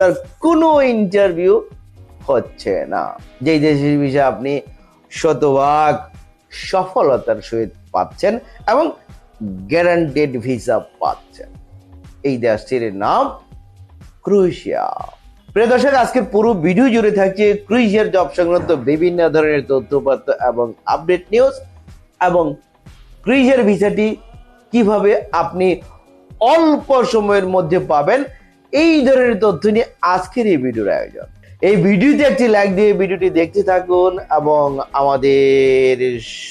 তার কোনো ইন্টারভিউ হচ্ছে না। যেই দেশের ভিসা আপনি শতভাগ সফলতার সহিত পাচ্ছেন এবং গ্যারান্টেড ভিসা পাচ্ছেন। এই দেশটির নাম ক্রোয়েশিয়া। প্রিয় দর্শক আজকের পুরো ভিডিও জুড়ে থাকছে ক্রোয়েশিয়ার জব সংক্রান্ত বিভিন্ন ধরনের তথ্যপত্র এবং আপডেট নিউজ এবং ক্রোয়েশিয়ার ভিসাটি কীভাবে আপনি অল্প সময়ের মধ্যে পাবেন এই ধরনের তথ্য নিয়ে আজকের এই ভিডিওর আয়োজন। এই ভিডিওতে একটি লাইক দিয়ে ভিডিওটি দেখতে থাকুন এবং আমাদের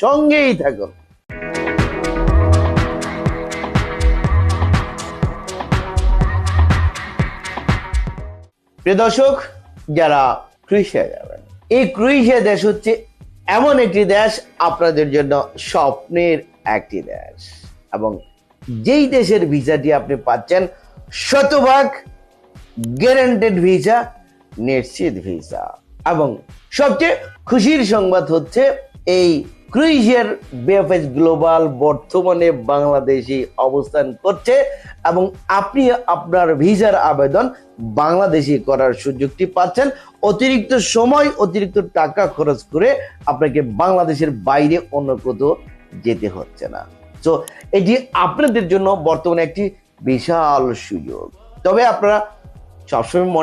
সঙ্গেই থাকুন। প্রিয় দর্শক, যারা ক্রোয়েশিয়া যাবেন, এই ক্রোয়েশিয়া দেশ হচ্ছে এমন একটি দেশ, আপনাদের জন্য স্বপ্নের একটি দেশ। এবং যেই দেশের ভিসাটি আপনি পাচ্ছেন, শতভাগ গ্যারান্টেড ভিসা নিশ্চিত ভিসা এবং সবচেয়ে খুশির সংবাদ হচ্ছে এই ক্রোয়েশিয়ার বিএফএস গ্লোবাল বর্তমানে বাংলাদেশে অবস্থান করছে এবং আপনি আপনার ভিসার আবেদন বাংলাদেশি করার সুযোগটি পাচ্ছেন। অতিরিক্ত সময়, অতিরিক্ত টাকা খরচ করে আপনাকে বাংলাদেশের বাইরে অন্য কোথাও যেতে হচ্ছে না। তো এটি আপনাদের জন্য বর্তমানে একটি বিশাল সুযোগ। তবে আপনারা 小飞毛